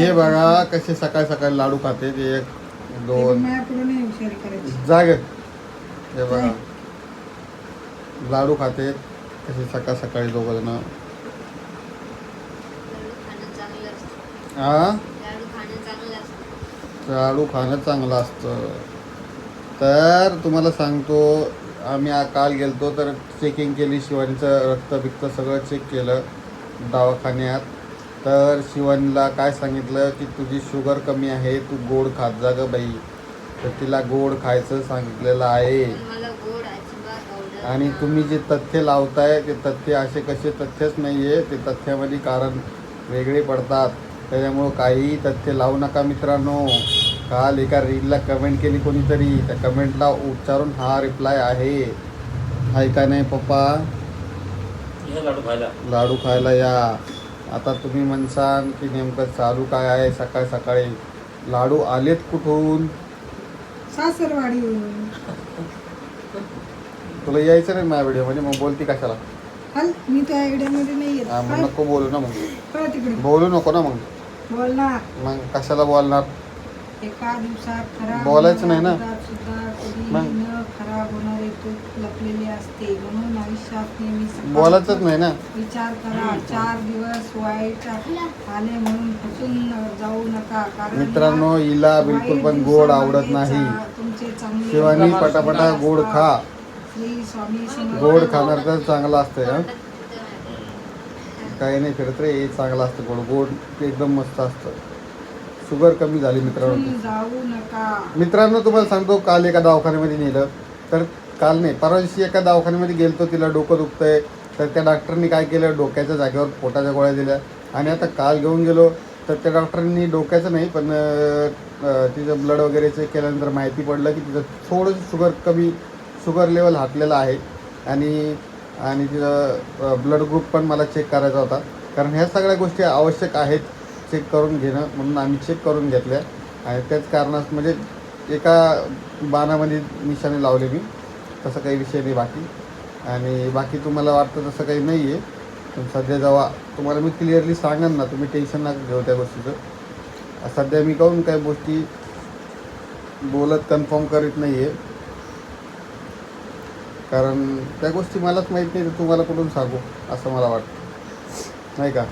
हे बघा कसे सकाळी सकाळी लाडू खाते ते एक दोन. जाग. हे बघा. लाडू खाते कसे सकाळ सकाळी दोघ जण लाडू हा खाणं चांगलं असतं. लाडू खाणं चांगलं असतं तर तुम्हाला सांगतो आम्ही काल गेलतो तर चेकिंग केली शिवानीचं रक्त बिक्त सगळं चेक केलं दवाखान्यात. तर शिवानीला काय सांगितलं की तुझी शुगर कमी आहे तू गोड खात जा ग बाई. तर तिला गोड खायचं सांगितलेलं आहे. पण मला गोड अजिबात आवडत आणि. तुम्ही जे तथ्य लावताय ते तथ्य असे कसे तथ्यच नाही आहे ते तथ्यामध्ये कारण वेगळे पडतात. त्याच्यामुळं काहीही तथ्य लावू नका मित्रांनो. काल एका रीलला कमेंट केली कोणीतरी. त्या कमेंटला उच्चारून हा रिप्लाय आहे. आहे का नाही पप्पा? ये लाडू खायला. लाडू खायला या. आता तुम्ही म्हणसाल की नेमकं चालू काय आहे? सकाळी सकाळी लाडू आलेत कुठून? सासरवाडीवरून तुला यायचं नाही माझ्या व्हिडिओमध्ये मग बोलती कशाला? हल मी त्या आयडियामध्ये नाही येत. हा, मग काय? नको बोलू ना मग. तिकडे. बोलू नको ना मग. बोल ना मग कशाला बोलणार? एका दिवसात खराब बोलायचं नाही ना. कधी मग? न लपलेले असते. म्हणून आयुष्यात नेहमी बोलायचंच नाही ना? विचार करा. चार दिवस वाईट आले म्हणून फसून जाऊ नका. कारण मित्रांनो हिला बिलकुल पण गोड आवडत नाही. तुमचे चांगले शिवानी पटापटा गोड खा. श्री स्वामी समर्थ. गोड खाणार तर चांगलं असतंय हं? काही नाही फिरत रे हे चांगलं असतं गोड. गोड एकदम मस्त असतं. शुगर कमी झाली मित्रांनो. फसून जाऊ नका. मित्रांनो तुम्हाला सांगतो काल एका दवाखान्यामध्ये नेलं. तर काल नाही परवा दिवशी एका दवाखान्यामध्ये गेलतो तिला डोकं दुखतंय. तर त्या डॉक्टरनी काय केलं डोक्याच्या जागेवर पोटाच्या गोळ्या दिल्या. आणि आता काल घेऊन गेलो तर त्या डॉक्टरांनी डोक्याचं नाही पण तिचं ब्लड वगैरे चेक केल्यानंतर माहिती पडलं की तिचं थोडंसं शुगर कमी शुगर लेवल हातलेलं आहे. आणि आणि तिचं ब्लड ग्रुप पण मला चेक करायचा होता. कारण ह्या सगळ्या गोष्टी आवश्यक आहेत चेक करून घेणं म्हणून आम्ही चेक करून घेतल्या. आणि त्याच कारणास म्हणजे एका बाणामध्ये निशाणे लावले मी. तसं काही विषय नाही बाकी. आणि बाकी तुम्हाला वाटतं तसं काही नाही आहे पण सध्या जेव्हा तुम्हाला मी क्लिअरली सांगेन ना तुम्ही टेन्शन नका घेऊ त्या गोष्टीचं. सध्या मी काहून काही गोष्टी बोलत कन्फर्म करीत नाही आहे कारण त्या गोष्टी मलाच माहीत नाही तर तुम्हाला कुठून सांगू असं मला वाटतं. नाही का?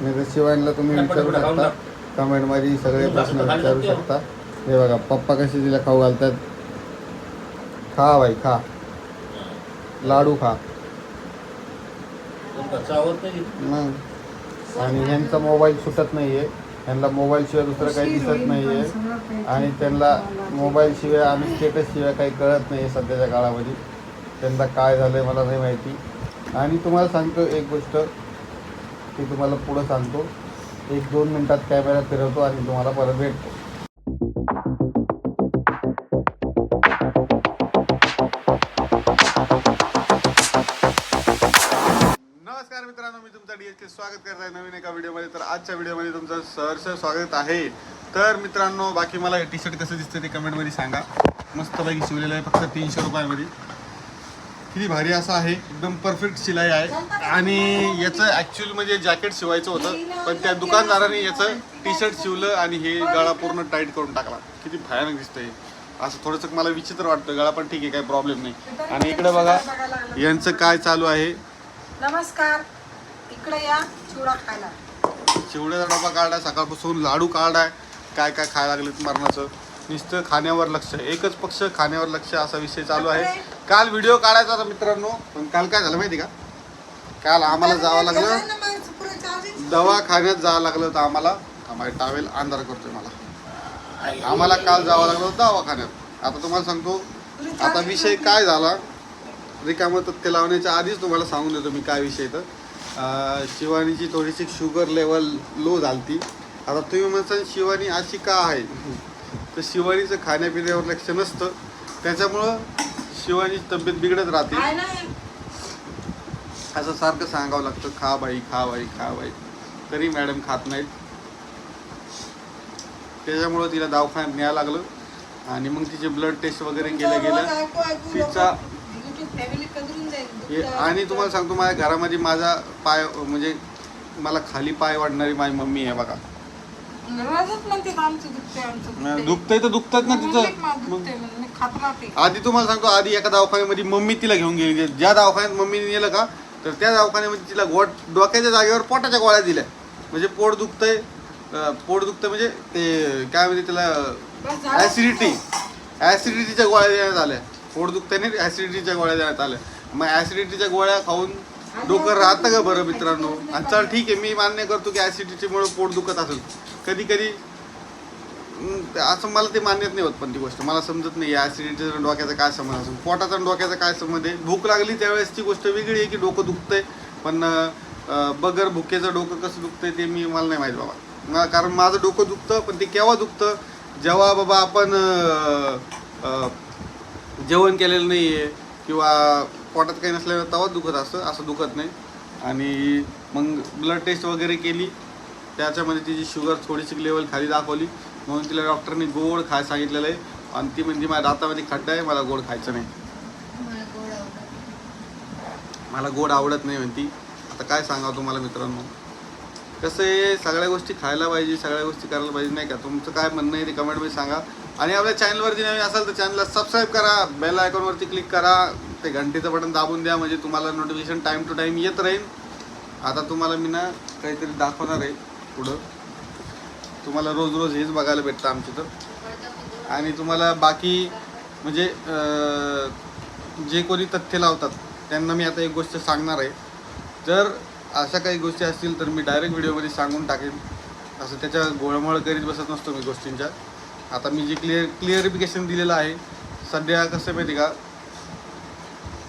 नाही तर शिवायला तुम्ही विचारू शकता. कमेंटमध्ये सगळे प्रश्न विचारू शकता. हे बघा पप्पा कसे तिला खाऊ घालतात. खा बाई खा. लाडू खा. मग आणि ह्यांचा मोबाईल सुटत नाही आहे ह्यांना मोबाईलशिवाय दुसरं काही दिसत होईल, नाही पण आहे सगळं काही आणि त्यांना. मोबाईलशिवाय आणि स्टेटसशिवाय काही कळत नाही सध्याच्या काळामध्ये. त्यांना काय झालं आहे मला नाही माहिती. आणि तुम्हाला सांगतो एक गोष्ट. ती तुम्हाला पुढं सांगतो. एक दोन मिनटात कॅमेरा फिरवतो आणि तुम्हाला परत भेटतो. स्वागत करत आहे नवीन एका व्हिडिओमध्ये. तर आजच्या व्हिडिओमध्ये तुमचं सहर्ष स्वागत आहे. तर मित्रांनो बाकी मला टी शर्ट कसं दिसतं ते कमेंटमध्ये सांगा. मस्तपैकी शिवलेलं आहे फक्त तीनशे रुपयामध्ये. किती भारी असं आहे. एकदम परफेक्ट शिलाई आहे. आणि याचं ॲक्च्युअल म्हणजे जॅकेट शिवायचं होतं पण त्या दुकानदाराने याचं टी शर्ट शिवलं आणि हे गळा पूर्ण टाईट करून टाकला. किती भयानक दिसतंय असं थोडंसं मला विचित्र वाटतं. गळा पण ठीक आहे काही प्रॉब्लेम नाही. आणि इकडे बघा यांचं काय चालू आहे? नमस्कार. इकडे या चिवडा खायला. चिवड्याचा डबा काढाय सकाळपासून लाडू काढाय काय काय खायला लागलेत मरणाचं? नुसतं खाण्यावर लक्ष एकच पक्ष खाण्यावर लक्ष असा विषय चालू आहे. काल व्हिडिओ काढायचा होता मित्रांनो पण काल काय झालं माहिती का? काल आम्हाला जावं लागलं. दवाखान्यात जावं लागलं होतं आम्हाला. आम्हाला टावेल अंधार करतोय मला. आम्हाला काल जावं लागलं होतं दवाखान्यात आता तुम्हाला सांगतो आता विषय काय झाला? रिकामं तथ्य लावण्याच्या आधीच तुम्हाला सांगून देतो मी काय विषय तर. शिवानीची थोडीशी शुगर लेवल लो झालती. आता तुम्ही म्हणता शिवानी अशी का आहे? तर शिवानीचं खाण्यापिण्यावर लक्ष नसतं. त्याच्यामुळं शिवानीची तब्येत बिघडत राहते. असं सारखं सांगावं लागतं खा बाई खा बाई खा बाई. तरी मॅडम खात नाहीत. त्याच्यामुळं तिला दवाखान्यात न्यायला लागलं. आणि मग तिचे ब्लड टेस्ट वगैरे केल्या गेल्या तिचा हे आणि तुम्हाला सांगतो माझ्या घरामध्ये माझा पाय म्हणजे मला खाली पाय वाढणारी माझी मम्मी आहे बघा. रोजच म्हणते आमचं दुखतंय आमचं दुखतंय. दुखतंय तर दुखतात ना म्हणलं की मला तिचं दुखतंय म्हणून मी खात राहते आधी तुम्हाला सांगतो आधी एका दवाखान्यामध्ये मम्मी तिला घेऊन गेली. ज्या दवाखान्यात मम्मीने नेलं का तर त्या दवाखान्यामध्ये तिला गोट डोक्याच्या जागेवर पोटाच्या गोळ्या दिल्या. म्हणजे पोट दुखतंय अं, पोट दुखतंय म्हणजे ते काय त्याला बस झालं. ऍसिडिटी ऍसिडिटीच्या गोळ्या देण्यात आल्या. पोट दुखताने नाही ऍसिडिटीच्या गोळ्या देण्यात आल्या. मग ऍसिडिटीच्या गोळ्या खाऊन डोकं राहतं का बरं मित्रांनो? आणि चल ठीक आहे मी मान्य करतो की ऍसिडिटीमुळे पोट दुखत असेल. कधी कधी ते असं मला ते मान्यच नाही होत पण ती गोष्ट. मला समजत नाही या आणि डोक्याचा काय संबंध असेल. पोटाचा आणि डोक्याचा काय संबंध आहे? भूक लागली त्यावेळेस ती गोष्ट वेगळी आहे की डोकं दुखतंय? पण बगर भुकेचं डोकं कसं दुखतंय ते मी मला नाही माहीत बाबा. मला कारण माझं डोकं दुखतं पण ते केव्हा दुखतं? जेव्हा बाबा आपण जेवण केलेलं नाही आहे किंवा पोटात काही नसल्यावर तेव्हाच दुखत असतं असं दुखत नाही. आणि मग ब्लड टेस्ट वगैरे केली. त्याच्यामध्ये तिची शुगर थोडीशी लेवल खाली दाखवली. म्हणून तिला डॉक्टरनी गोड खाय सांगितलेलं आहे. आणि ती म्हणजे माझ्या दातामध्ये खड्डा आहे मला गोड खायचं नाही. मला गोड आवडत मला गोड आवडत नाही म्हणती. आता काय सांगावं तुम्हाला मित्रांनो? कसं आहे सगळ्या गोष्टी खायला पाहिजे सगळ्या गोष्टी करायला पाहिजे नाही का? तुमचं काय म्हणणं आहे ते कमेंटमध्ये सांगा. आणि आपल्या चॅनलवरती नवीन असाल तर चॅनलला सबस्क्राईब करा बेल आयकॉनवरती क्लिक करा. ते घंटेचं बटन दाबून द्या म्हणजे तुम्हाला नोटिफिकेशन टाईम टू टाईम येत राहील. आता तुम्हाला मी ना काहीतरी दाखवणार आहे पुढं. तुम्हाला रोज रोज हेच बघायला भेटतं आमच्या तर. आणि तुम्हाला बाकी म्हणजे जे कोणी तथ्य लावतात त्यांना मी आता एक गोष्ट सांगणार आहे. जर अशा काही गोष्टी असतील तर मी डायरेक्ट व्हिडिओमध्ये सांगून टाकेन. असं त्याच्या गोळमळ करीत बसत नसतो मी गोष्टींच्या. आता मी जे क्लिअर क्लिअरिफिकेशन दिलेलं आहे सध्या कसं माहिती का?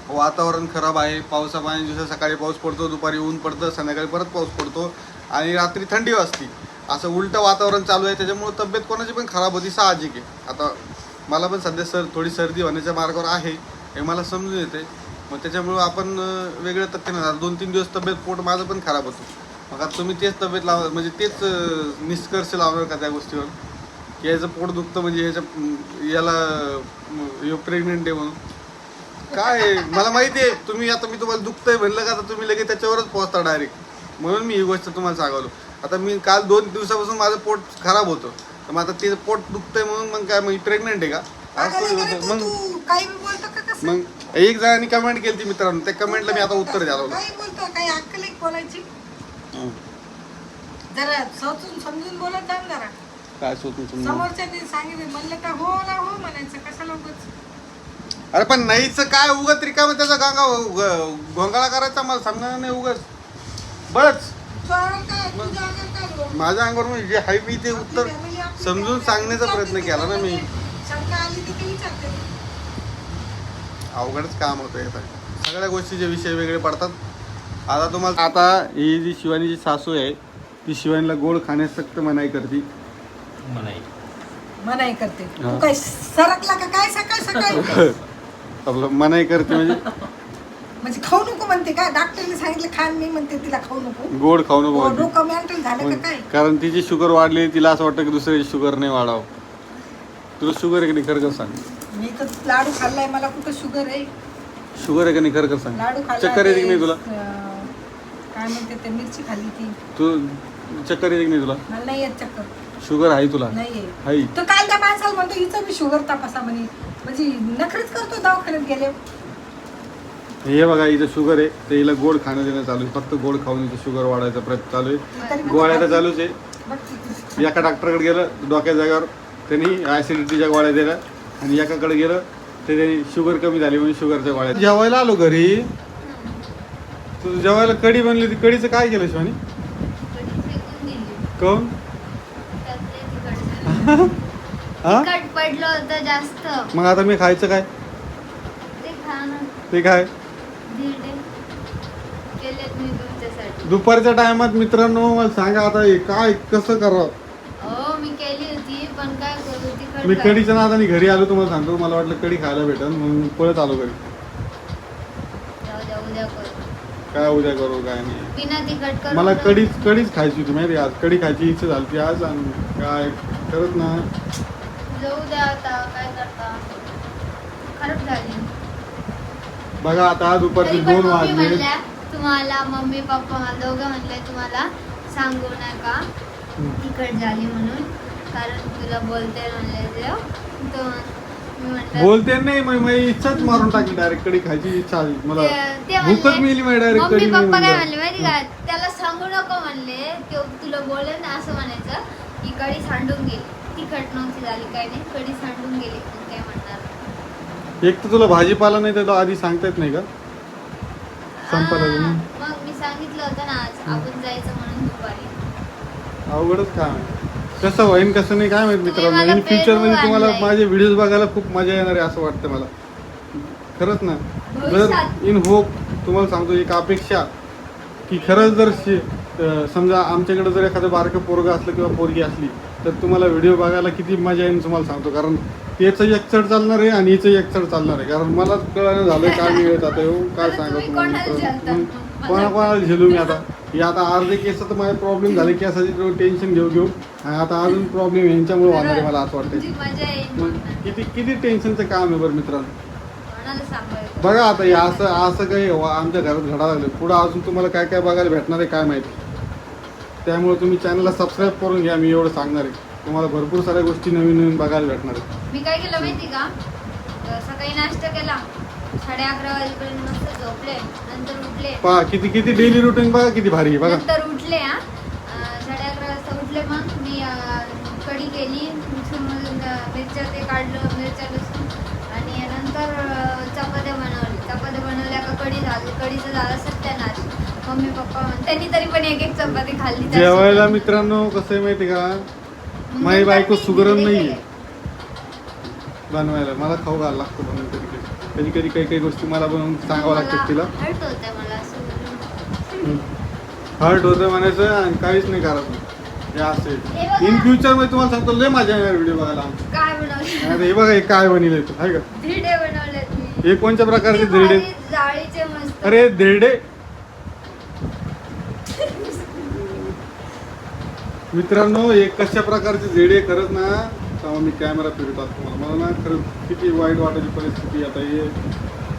वातावरण खराब आहे पावसा पाणी दिवसा सकाळी पाऊस पडतो दुपारी ऊन पडतं संध्याकाळी परत पाऊस पडतो आणि रात्री थंडी वाजते. असं उलटं वातावरण चालू आहे त्याच्यामुळं तब्येत कोणाची पण खराब होती साहजिक आहे. आता मला पण सध्या सर थोडी सर्दी होण्याच्या मार्गावर आहे हे मला समजून येते मग त्याच्यामुळं आपण वेगळं तथ्य नाही. दोन तीन दिवस तब्येत पोट माझं पण खराब होतं. मग आता तुम्ही तेच तब्येत लाव म्हणजे तेच निष्कर्ष लावणार का त्या गोष्टीवर? की याचं पोट दुखतं म्हणजे ह्याच्या अं, याला प्रेग्नेंट आहे म्हणून. काय आहे? मला माहिती आहे तुम्ही आता मी तुम्हाला दुखतंय म्हणलं का तर तुम्ही लगेच त्याच्यावरच पोहोचता डायरेक्ट म्हणून मी ही गोष्ट तुम्हाला सांगावलो. आता मी काल दोन दिवसापासून माझं पोट खराब होतं. तर मग आता ते पोट दुखतंय म्हणून मग काय मग प्रेग्नेंट आहे का? असं? मग तू. काही बी बोलतो का कसं? मग एक जणांनी कमेंट केली मित्रांनो. त्या कमेंटला मी आता उत्तर द्यायला लागलो. काही बोलतो काही अक्कल एक बोलायची? हं. जरा सोचून समजून बोलत जा ना जरा. काय समजून समोरच्याने सांगितलं म्हणलं तर हो ना हो म्हणायचं कशाला उगाच अरे पण नाहीच काय उगत रिकामं त्याचा गांगा ग- घोंगाळा करायचा मला समजणार नाही उगच. बस. तू आवड काय तुझ्या आवड काय बोल? माझ्या अंगावर म्हणजे जे आहे मी ते उत्तर समजून सांगण्याचा प्रयत्न केला ना मी. शंका आली की ते विचारते. अवघडच काम होतं आता सगळ्या गोष्टीचे विषय वेगळे पडतात. आता तुम्हाला आता ही जी शिवानीची सासू आहे ती शिवानीला गोड खाण्यास सक्त मनाई करते. मनाई. मनाई करते. हा. तू काय सरकला का? काय सकाळ सकाळी? आपलं मनाई करते म्हणजे? म्हणजे खाऊ नको म्हणते काय डॉक्टरने सांगितलं खान मी म्हणते तिला खाऊ नको. गोड खाऊ नको हो, म्हणते. डोकं मेंटल झालं का काय? कारण तिची शुगर वाढली तिला असं वाटतं की दुसऱ्याची शुगर नाही वाढावं. तुला शुगर आहे की नाही? खरं कर सांग. मी तर लाडू खाल्लाय मला कुठं शुगर आहे? शुगर आहे का नाही? खरं कर सांग. लाडू खाल्ला चक्कर येते की नाही तुला? अं, काय म्हणते ते मिरची खाल्ली ती. तू चक्कर येते की नाही तुला? मला नाही येत चक्कर. शुगर आहे तुला? नाही येत तो काल त्या माणसाला म्हणतो हिचं बी शुगर तपासा म्हणे. म्हणजे नखरेच करतो दवाखान्यात गेले. हे बघा इथं शुगर आहे. तर हिला गोड खाणं देणं चालू आहे. फक्त गोड खाऊन इथं शुगर वाढायचा प्रयत्न चालू आहे. गोळ्या तर चालूच आहे. बघ किती. एका डॉक्टरकडे गेलं डोक्या जागेवर त्यांनी ॲसिडिटीच्या गोळ्या दिल्या आणि एकाकडे गेलं ते त्यांनी शुगर कमी झाली म्हणून शुगरच्या गोळ्या जेवायला आलो घरी. तू जेवायला कढी बनली होती. कढीचं काय केलं शिवानी? झालं. हा? तिखट पडलं होतं जास्त. मग आता मी खायचं काय? ते खा ना. ते काय? धिरडे केलेत मी तुमच्यासाठी. दुपारच्या टायमात मित्रांनो मला सांगा आता हे काय कसं करावं? हो मी केली होती पण काय करू तिखट मी झालं. कढीच्या नादाने घरी आलो तुम्हाला सांगतो मला वाटलं कढी खायला भेटेल म्हणून पळत आलो घरी. जाऊ द्या उद्या करू. काय उद्या करू काय नाही. बिना तिखट करू मला ना. कढीच कढीच खायची होती माहिती? आज. कढी खायची इच्छा झाली आज आणि काय करत ना. जाऊ द्या आता काय करता? खराब झाली. बघा आता दुपारचे तरी पण दोन मम्मी वाजले. म्हणल्या तुम्हाला मम्मी पप्पा दोघं म्हणले तुम्हाला सांगू नका. तिखट झाली म्हणून. कारण तुला बोलते म्हणले म्हटलं बोलते नाही मग माझी इच्छाच मारून टाकली डायरेक्ट कडी खायची इच्छा आली. मला ते- भूकच मिळली माझी डायरेक्ट मम्मी कडी पप्पा काय मिळून म्हणले माहिती का? त्याला सांगू नको म्हणले तो तुला बोले ना असं म्हणायचं की कढी सांडून गेली. तिखट नव्हती झाली काय नाही कढी सांडून गेली पण काय म्हणणार एक तर तुला भाजीपाला नाही तर आधी सांगता येत नाही का? संपायला. मग मी सांगितलं होतं ना आज आपण जायचं म्हणून दुपारी. अवघडच काम आहे. कसं होईन कसं नाही काय माहीत मित्रांनो इन फ्युचरमध्ये तुम्हाला. माझे व्हिडिओज बघायला खूप मजा येणार आहे असं वाटतं मला खरंच ना जर. इन होप तुम्हाला सांगतो एक अपेक्षा की खरंच जर समजा आमच्याकडे जर एखादं बारकं पोरगं असलं किंवा पोरगी असली तर तुम्हाला व्हिडिओ बघायला किती मजा येईल तुम्हाला सांगतो कारण त्याचं एक चढ चालणार आहे आणि हिचं एक चढ चालणार आहे. कारण मला कळणं झालं काय मी येत आता येऊ काय सांगा तुम्ही तुम्हाला कोणाला मित्रांनो. झेलता? हं. कोणा कोणाला झेलू मी आता? हे आता अर्धे केस तर माझे प्रॉब्लेम झाले. केसाचे टेन्शन घेऊ घेऊ. आणि आता अजून प्रॉब्लेम यांच्यामुळे होणार आहे मला असं वाटतं. किती किती टेन्शनचं काम आहे बरं मित्रांनो? बघा आता हे असं असं काही वा- आमच्या घरात घडा लागलं. पुढं अजून तुम्हाला काय काय बघायला भेटणार आहे काय माहिती? त्यामुळे तुम्ही चॅनलला सबस्क्राईब करून घ्या. मी एवढं सांगणार आहे. तुम्हाला भरपूर साऱ्या गोष्टी नवीन नवीन बघायला भेटणार आहे. मी काय केलं माहिती का? सकाळी नाश्ता केला. साडे अकरा वाजेपर्यंत मस्त झोपले नंतर उठले. पहा किती किती डेली रुटीन बघा किती भारी आहे बघा. नंतर उठले हा. अं, साडे अकरा वाजता उठले मग. मी अं, कढी केली मिक्सरमधून अं, मिरच्या ते काढलं मिरच्या लसूण. आणि नंतर अं, चपात्या बनवल्या. चपात्या बनवल्या का कढी झाली. कढीचं झालं सत्यानाश. मम्मी पप्पा म्हण- त्यांनी तरी पण एक एक चपाती खाल्ली त्यासोबत. जेवायला मित्रांनो कसं आहे माहिती का? मग माझी नंतर बायको मी सुगरण नाहीये. केले. बनवायला. मला खाऊ घालायला लागतं बनवून कधी कधी. कधी कधी काही काही गोष्टी मला बनवून सांगावं लागतात तिला. हर्ट होतं म्हणायचं आणि काहीच नाही करत. हे असे बघा. इन फ्युचरमध्ये तुम्हाला सांगतो लय मजा येणार व्हिडिओ बघायला. बनवलं हे बघा हे काय बनिले तू. हाय का? हे कोणत्या प्रकारचे धिरडे? अरे धिरडे. मित्रांनो हे कशा प्रकारचे धिरडे? खरंच ना तेव्हा मी कॅमेरा फिरत असतो. मला मला ना खरंच किती वाईट वाटायची परिस्थिती आता हे.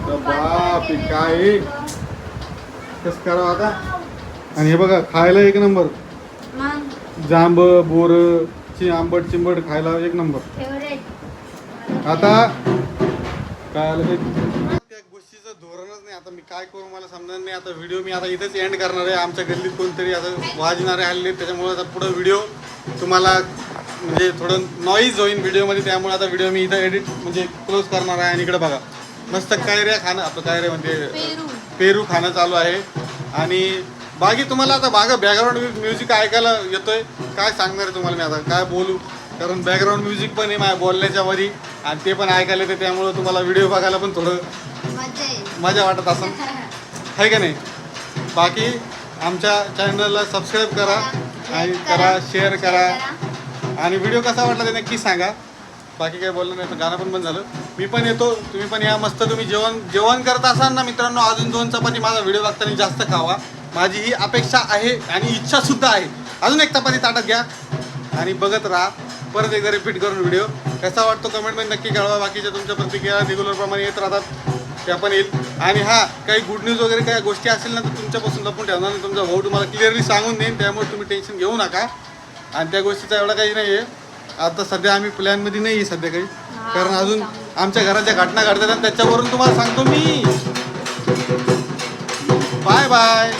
तर बाप काय? कसं करावं आता? आणि हे बघा खायला एक नंबर. जांब बोर ची आंबट चिंबट खायला एक नंबर. आता काय आलं त्या गोष्टीचं धोरणच नाही. आता मी काय करू मला समजणार नाही. आता व्हिडिओ मी आता इथेच एंड करणार आहे. आमच्या गल्लीत कोणतरी आता वाजणारे हल्ले. त्याच्यामुळे आता पुढं व्हिडिओ तुम्हाला म्हणजे थोडं नॉईज होईल व्हिडिओमध्ये त्यामुळे आता व्हिडिओ मी इथं एडिट म्हणजे क्लोज करणार आहे आणि इकडे बघा. मस्त कायऱ्या खाणं आपलं काय रे म्हणजे पेरू. खाणं चालू आहे. आणि बाकी तुम्हाला आता बागा बॅकग्राऊंड म्युझिक ऐकायला येतोय. काय सांगणार आहे तुम्हाला मी आता? काय बोलू? कारण बॅकग्राऊंड म्युझिक पण आहे माझ्या बोलण्याच्या वरी. आणि ते पण ऐकायला येते त्यामुळे तुम्हाला व्हिडिओ बघायला पण थोडं मजा वाटत असेल. आहे का नाही? बाकी आमच्या चॅनलला सबस्क्राईब करा आणि करा शेअर करा. आणि व्हिडिओ कसा वाटला ते नक्की सांगा. बाकी काय बोललं नाही तर गाणं पण बंद झालं. मी पण येतो तुम्ही पण या मस्त तुम्ही जेवण जेवण करत असाल ना मित्रांनो अजून दोन चपाती माझा व्हिडिओ बघताना जास्त खावा. माझी ही अपेक्षा आहे आणि इच्छा सुद्धा आहे. अजून एक चपाती ताटात घ्या आणि बघत राहा. परत एकदा रिपीट करून व्हिडिओ. कसा वाटतो कमेंटमध्ये नक्की कळवा. बाकीच्या तुमच्या प्रतिक्रिया रेग्युलरप्रमाणे येत राहतात. त्या पण येईल. आणि हा काही गुड न्यूज वगैरे काही गोष्टी असेल ना तर तुमच्यापासून लपून ठेवणार नाही. तुमचा भाऊ तुम्हाला क्लिअरली सांगून देईन. त्यामुळे तुम्ही टेन्शन घेऊ नका. आणि त्या गोष्टीचा एवढा काही नाही आहे आता सध्या आम्ही प्लॅनमध्ये नाही आहे सध्या काही. कारण अजून आमच्या घरात ज्या घटना घडतात आणि त्याच्यावरून तुम्हाला सांगतो मी. Bye bye.